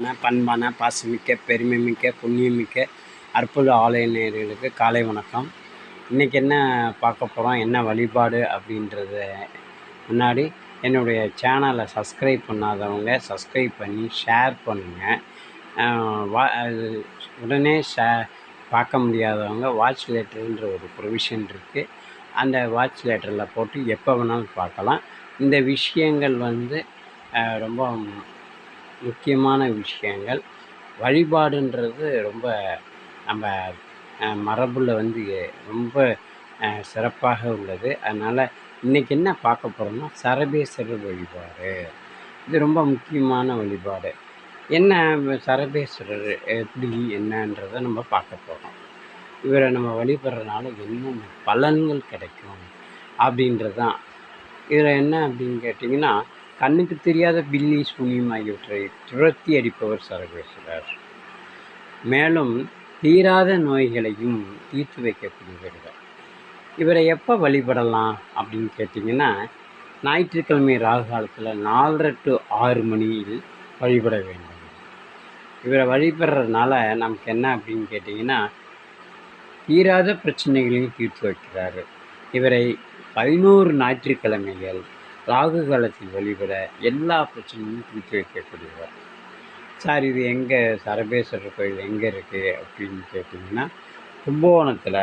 பண்பான பாசமிக்க பெருமைமிக்க புண்ணியமிக்க அற்புத ஆலய நேயர்களுக்கு காலை வணக்கம். இன்றைக்கி என்ன பார்க்க போகிறோம் என்ன வழிபாடு அப்படின்றத முன்னாடி என்னுடைய சேனலை சப்ஸ்கிரைப் பண்ணாதவங்க சப்ஸ்கிரைப் பண்ணி ஷேர் பண்ணுங்கள் வா அது உடனே ஷே பார்க்க முடியாதவங்க வாட்ச் லேட்டருன்ற ஒரு ப்ரொவிஷன் இருக்குது அந்த வாட்ச் லேட்டரில் போட்டு எப்போ வேணாலும் பார்க்கலாம். இந்த விஷயங்கள் வந்து ரொம்ப முக்கியமான விஷயங்கள். வழிபாடுன்றது ரொம்ப நம்ம மரபில் வந்து ரொம்ப சிறப்பாக உள்ளது. அதனால் இன்றைக்கி என்ன பார்க்க போகிறோம்னா சரபேஸ்வரர் வழிபாடு. இது ரொம்ப முக்கியமான வழிபாடு. என்ன சரபேஸ்வரர் எப்படி என்னன்றதை நம்ம பார்க்க போகிறோம் இவரை நம்ம வழிபடுறதுனால என்னென்ன பலன்கள் கிடைக்கும் அப்படின்றது தான் இதில் என்ன அப்படின்னு கேட்டிங்கன்னா கண்ணுக்கு தெரியாத பில்லி சூனியம் ஆகியவற்றை துரத்தி அடிப்பவர் சரபேஸ்வரர் மேலும் தீராத நோய்களையும் தீர்த்து வைக்கக்கூடியவர் இவரை எப்போ வழிபடலாம் அப்படின்னு கேட்டிங்கன்னா ஞாயிற்றுக்கிழமை ராகு காலத்தில் நாலரை டு ஆறு மணியில் வழிபட வேண்டும். இவரை வழிபடுறதுனால நமக்கு என்ன அப்படின்னு கேட்டிங்கன்னா தீராத பிரச்சனைகளையும் தீர்த்து வைக்கிறாரு. இவரை பதினோரு ஞாயிற்றுக்கிழமைகள் ராகு காலத்தில் வழிபட எல்லா பிரச்சனையும் தீர்த்து வைக்கக்கூடியவர். சார் இது எங்கே? சரபேஸ்வரர் கோயில் எங்கே இருக்குது அப்படின்னு கேட்டிங்கன்னா கும்பகோணத்தில்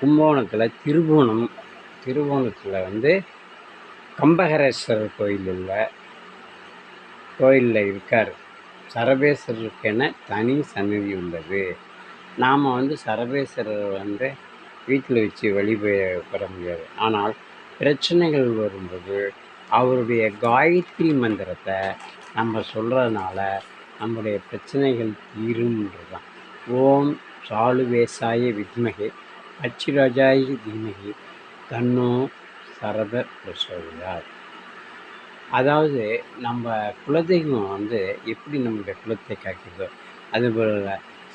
கும்பகோணத்தில் திருபுவனம் திருபுவனத்தில் வந்து கம்பகரேஸ்வரர் கோயில் இல்லை கோயிலில் இருக்கார். சரபேஸ்வரருக்கென தனி சன்னதி உள்ளது. நாம் வந்து சரபேஸ்வரர் வந்து வீட்டில் வச்சு வழிபட முடியாது. ஆனால் பிரச்சனைகள் வரும்போது அவருடைய காயத்ரி மந்திரத்தை நம்ம சொல்கிறதுனால நம்முடைய பிரச்சனைகள் தீரும்ன்றது தான் ஓம் சாலுவேசாய வித்மகே அச்சிராஜாய தீமகி தன்னோ சரத பிரசோதியார் அதாவது நம்ம குலதெய்வம் வந்து எப்படி நம்முடைய குலத்தை காக்கிறதோ? அதுபோல்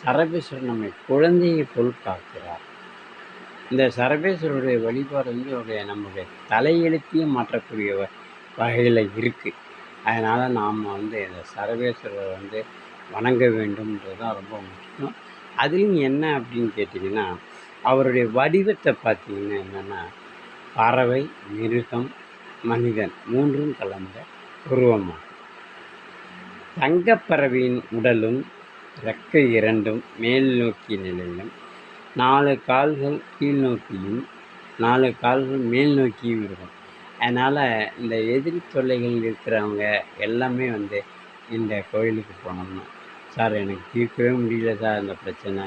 சரபேஸ்வரர் நம்மை குழந்தையை போல் காக்கிறார். இந்த சரபேஸ்வரருடைய வழிபாடு வந்து அவருடைய நம்முடைய தலையெழுத்தையும் மாற்றக்கூடிய வ- வகையில் இருக்குது அதனால் நாம் வந்து இந்த சரபேஸ்வரரை வந்து வணங்க வேண்டும்ன்றது தான் ரொம்ப முக்கியம். அதுலேயும் என்ன அப்படின்னு கேட்டிங்கன்னா அவருடைய வடிவத்தை பார்த்தீங்கன்னா என்னென்னா பறவை மிருகம் மனிதன் மூன்றும் கலந்த உருவமாகும். தங்கப்பறவையின் உடலும் ரெக்கை இரண்டும் மேல் நோக்கிய நிலையிலும் நாலு கால்கள் கீழ் நோக்கியும் நாலு கால்கள் மேல் நோக்கியும் இருக்கும். அதனால் இந்த எதிரி தொல்லைகள் இருக்கிறவங்க எல்லாமே வந்து இந்த கோயிலுக்கு போனோம்னா சார் எனக்கு தீர்க்கவே முடியல சார் அந்த பிரச்சனை.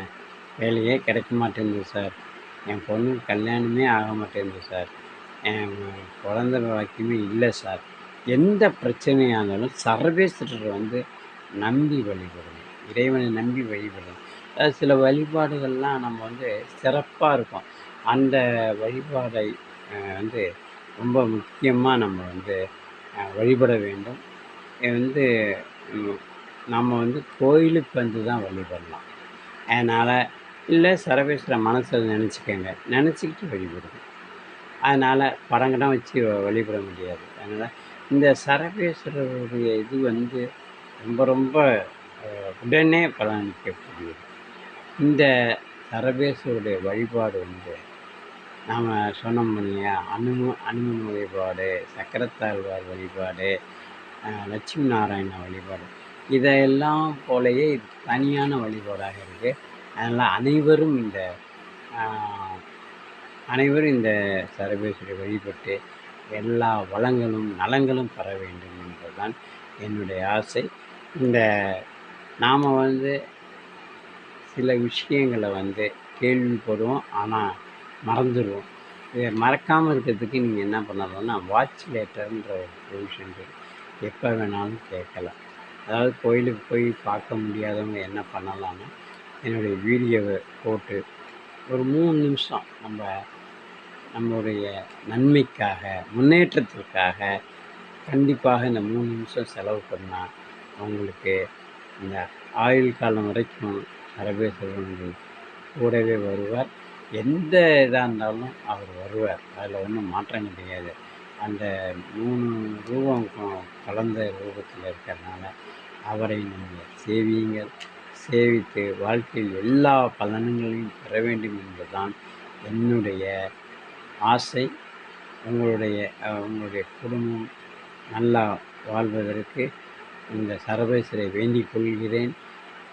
வேலையே கிடைக்க மாட்டேங்குது சார். என் பொண்ணுக்கு கல்யாணமே ஆக மாட்டேங்குது சார். என் குழந்த வாக்கியமே இல்லை சார். எந்த பிரச்சனையாக இருந்தாலும் சர்வேஸ்வரர் வந்து நம்பி வழிபடணும். இறைவனை நம்பி வழிபடணும். சில வழிபாடுகள்லாம் நம்ம வந்து சிறப்பாக இருக்கும். அந்த வழிபாடை வந்து ரொம்ப முக்கியமாக நம்ம வந்து வழிபட வேண்டும். இது வந்து நம்ம வந்து கோயிலுக்கு வந்து தான் வழிபடலாம். அதனால் இல்லை சரவேஸ்வர மனசில் நினச்சிக்கோங்க. நினச்சிக்கிட்டு வழிபடுங்க. அதனால் படங்கடம் வச்சு வ- வழிபட முடியாது. அதனால் இந்த சரவேஸ்வரருடைய இது வந்து ரொம்ப ரொம்ப உடனே பலனளிக்கக்கூடியது. இந்த சரபேஸ்வருடைய வழிபாடு வந்து நாம் சொன்னோம் இல்லையா? அனும அனுமன் வழிபாடு சக்கரத்தாழ்வார் வழிபாடு லட்சுமி நாராயண வழிபாடு. இதையெல்லாம் போலயே இது தனியான வழிபாடாக இருக்குது அதனால் அனைவரும் இந்த அனைவரும் இந்த சரபேஸ்வரை வழிபட்டு எல்லா வளங்களும் நலங்களும் பெற வேண்டும் என்பதுதான் என்னுடைய ஆசை. இந்த நாம் வந்து சில விஷயங்களை வந்து கேள்விப்படுவோம் ஆனால் மறந்துடுவோம். இதை மறக்காமல் இருக்கிறதுக்கு நீங்கள் என்ன பண்ணலாம்னா வாட்ச் லேட்டர்ன்ற ஒரு ப்ரொவிஷன் எப்போ வேணாலும் கேட்கலாம். அதாவது கோயிலுக்கு போய் பார்க்க முடியாதவங்க என்ன பண்ணலாம்னா என்னுடைய வீடியோவை போட்டு ஒரு மூணு நிமிஷம் நம்ம நம்மளுடைய நன்மைக்காக முன்னேற்றத்திற்காக கண்டிப்பாக இந்த மூணு நிமிஷம் செலவு பண்ணால் அவங்களுக்கு இந்த ஆயுள் காலம் வரைக்கும் சரபேஸ்வரன் கூடவே வருவார். எந்த இதாக இருந்தாலும் அவர் வருவார். அதில் ஒன்றும் மாற்றம் கிடையாது. அந்த மூணு ரூபம் கலந்த ரூபத்தில் இருக்கிறதுனால அவரை நீங்கள் சேவியுங்கள். சேவித்து வாழ்க்கையில் எல்லா பலன்களையும் பெற வேண்டும் என்பதுதான் என்னுடைய ஆசை. உங்களுடைய உங்களுடைய குடும்பம் நல்லா வாழ்வதற்கு இந்த சரபேஸ்வரை வேண்டிக் கொள்கிறேன்.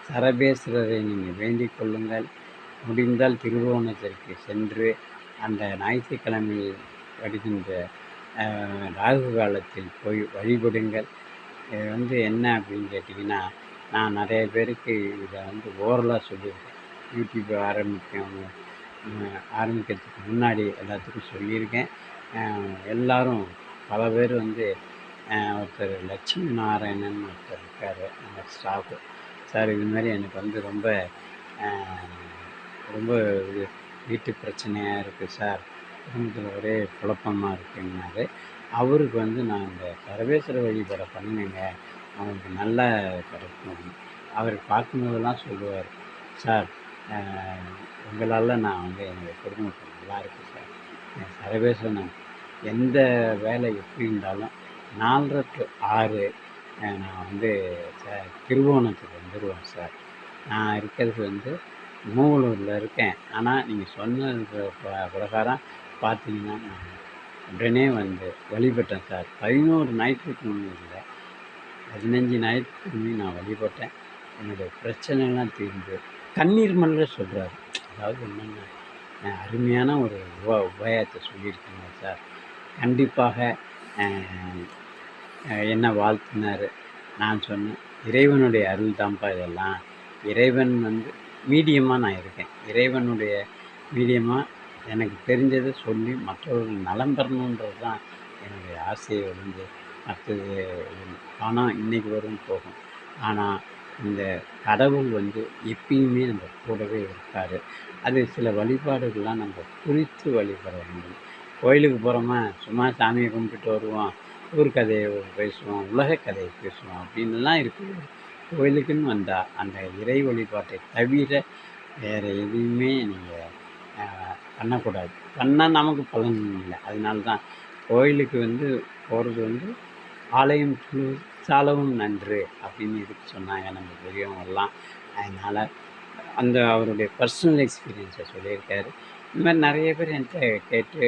சரபேஸ்வரரை நீங்கள் வேண்டிக் கொள்ளுங்கள். முடிந்தால் திருவோணத்திற்கு சென்று அந்த ஞாயிற்றுக்கிழமையில் வருகின்ற ராகு காலத்தில் போய் வழிபடுங்கள். இது வந்து என்ன அப்படின்னு கேட்டிங்கன்னா நான் நிறைய பேருக்கு இதை வந்து ஓரலாக சொல்லியிருக்கேன். யூடியூப் ஆரம்பிக்கும் ஆரம்பிக்கிறதுக்கு முன்னாடி எல்லாத்துக்கும் சொல்லியிருக்கேன். எல்லாரும் பல பேர் வந்து ஒருத்தர் லட்சுமி நாராயணன் ஒருத்தர் இருக்கார் அந்த ஸ்டாஃபு. சார் இது மாதிரி எனக்கு வந்து ரொம்ப ரொம்ப வீட்டு பிரச்சனையாக இருக்குது சார். குடும்பத்தில் ஒரே குழப்பமாக இருக்குன்னாரு. அவருக்கு வந்து நான் இந்த சர்வேஸ்வர வழிபாடை பண்ணுங்க அவனுக்கு நல்லா கிடைக்கும் அவர் பார்க்கும்போதெல்லாம் சொல்லுவார் சார் உங்களால் நான் வந்து என்னுடைய குடும்பம் நல்லா சார். என் சர்வேஸ்வரன் எந்த வேலை எப்படி இருந்தாலும் நாலரை டு ஆறு நான் வந்து சார் திருவோணத்துக்கு வந்துடுவேன் சார் நான் இருக்கிறது வந்து மூவலூரில் இருக்கேன். ஆனால் நீங்கள் சொன்னது பிரகாரம் பார்த்தீங்கன்னா நான் உடனே வந்து வழிபட்டேன் சார் பதினோரு ஞாயிற்றுக்கிழமை இல்லை பதினஞ்சு ஞாயிற்றுக்கிழமை நான் வழிபட்டேன். என்னுடைய பிரச்சனைலாம் தீர்ந்து கண்ணீர் மல்ல சொல்கிறாரு அதாவது என்னென்ன அருமையான ஒரு உப உபாயத்தை சொல்லியிருக்கீங்க சார் கண்டிப்பாக என்ன வாழ்த்தினார்? நான் சொன்னேன் இறைவனுடைய அருள் தான்ப்பா இதெல்லாம். இறைவன் வந்து மீடியமாக நான் இருக்கேன். இறைவனுடைய மீடியமாக எனக்கு தெரிஞ்சதை சொல்லி மற்றவர்கள் நலம் பெறணுன்றது தான் என்னுடைய ஆசையை வந்து மற்றது பணம் இன்றைக்கு வரும் போகும். ஆனால் இந்த கடவுள் வந்து எப்பயுமே நம்ம கூடவே இருக்கார். அது சில வழிபாடுகள்லாம் நம்ம குறித்து வழிபட வேண்டும். கோயிலுக்கு போகிறோமா சும்மா சாமியை கும்பிட்டு வருவோம். ஒரு கதையை பேசுவோம் உலக கதையை பேசுவோம் அப்படின்லாம் இருக்குது. கோயிலுக்குன்னு வந்தால் அந்த இறை வழிபாட்டை தவிர வேறு எதுவுமே நீங்கள் பண்ணக்கூடாது. பண்ணால் நமக்கு பலன் இல்லை. அதனால தான் கோயிலுக்கு வந்து போகிறது வந்து ஆலயம் சாலவும் நன்று அப்படின்னு இதுக்கு சொன்னாங்க நம்ம பெரியவங்கெல்லாம். அதனால் அந்த அவருடைய பர்சனல் எக்ஸ்பீரியன்ஸை சொல்லியிருக்காரு. இந்த மாதிரி நிறைய பேர் என்கிட்ட கேட்டு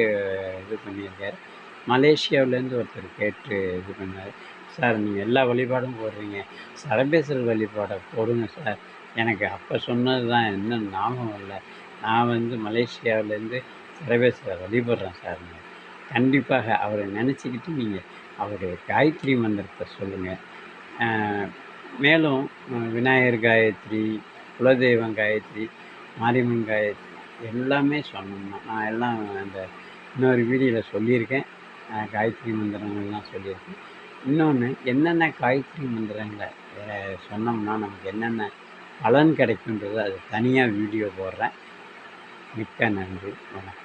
இது பண்ணியிருக்காரு. மலேசியாவிலேருந்து ஒருத்தர் கேட்டு இது பண்ணார். சார் நீங்கள் எல்லா வழிபாடும் போடுறீங்க. சரபேஸ்வரர் வழிபாடை போடுங்க சார். எனக்கு அப்போ சொன்னது தான். என்ன ஞாபகம் இல்லை நான் வந்து மலேசியாவிலேருந்து சரபேஸ்வரர் வழிபடுறேன் சார். கண்டிப்பாக அவரை நினச்சிக்கிட்டு நீங்கள் அவருடைய காயத்ரி மந்திரத்தை சொல்லுங்கள் மேலும் விநாயகர் காயத்ரி குலதெய்வம் காயத்ரி மாரியம்மன் காயத்ரி எல்லாமே சொன்னோம்னா நான் எல்லாம் அந்த இன்னொரு வீடியோவில் சொல்லியிருக்கேன். காயத்ரி மந்திரங்கள்லாம் சொல்லியிருக்கேன் இன்னொன்று என்னென்ன காயத்ரி மந்திரங்களை சொன்னோம்னா நமக்கு என்னென்ன பலன் கிடைக்குன்றது அது தனியாக வீடியோ போடுறேன். மிக்க நன்றி. வணக்கம்.